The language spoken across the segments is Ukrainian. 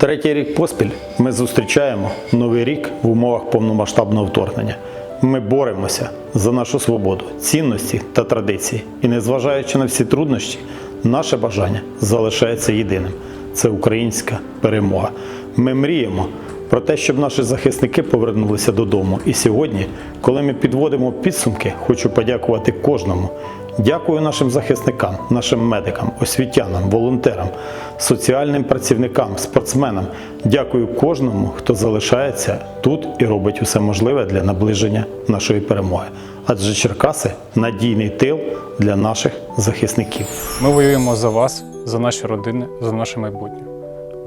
Третій рік поспіль ми зустрічаємо новий рік в умовах повномасштабного вторгнення. Ми боремося за нашу свободу, цінності та традиції. І незважаючи на всі труднощі, наше бажання залишається єдиним це українська перемога. Ми мріємо про те, щоб наші захисники повернулися додому. І сьогодні, коли ми підводимо підсумки, хочу подякувати кожному. Дякую нашим захисникам, нашим медикам, освітянам, волонтерам, соціальним працівникам, спортсменам. Дякую кожному, хто залишається тут і робить усе можливе для наближення нашої перемоги. Адже Черкаси надійний тил для наших захисників. Ми воюємо за вас, за наші родини, за наше майбутнє.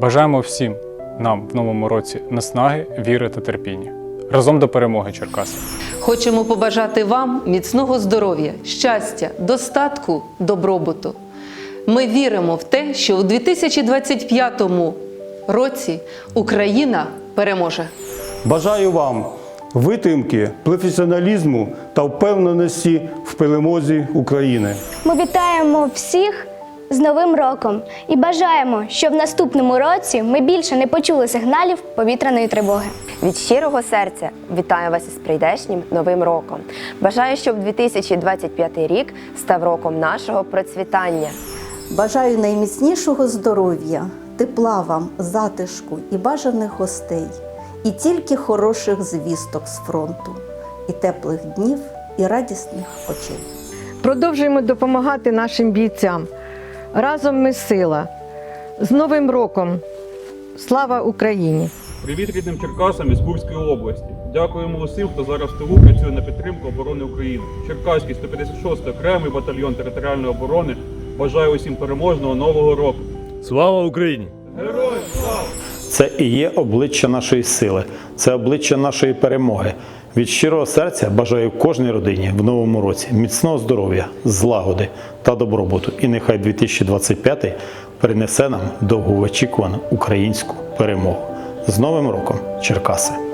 Бажаємо всім нам в новому році наснаги, віри та терпіння. Разом до перемоги, Черкаси! Хочемо побажати вам міцного здоров'я, щастя, достатку, добробуту. Ми віримо в те, що у 2025 році Україна переможе. Бажаю вам витримки, професіоналізму та впевненості в перемозі України. Ми вітаємо всіх з Новим роком і бажаємо, щоб в наступному році ми більше не почули сигналів повітряної тривоги. Від щирого серця вітаю вас із прийдешнім новим роком. Бажаю, щоб 2025 рік став роком нашого процвітання. Бажаю найміцнішого здоров'я, тепла вам, затишку і бажаних гостей, і тільки хороших звісток з фронту, і теплих днів, і радісних очей. Продовжуємо допомагати нашим бійцям. Разом ми сила. З Новим роком! Слава Україні! Привіт рідним Черкасам із Курської області. Дякуємо усім, хто зараз в тилу працює на підтримку оборони України. Черкаський 156 окремий батальйон територіальної оборони Бажаю усім переможного нового року. Слава Україні! Героям слава! Це і є обличчя нашої сили, це обличчя нашої перемоги. Від щирого серця бажаю кожній родині в новому році міцного здоров'я, злагоди та добробуту. І нехай 2025 принесе нам довгоочікувану українську перемогу. З Новим роком, Черкаси!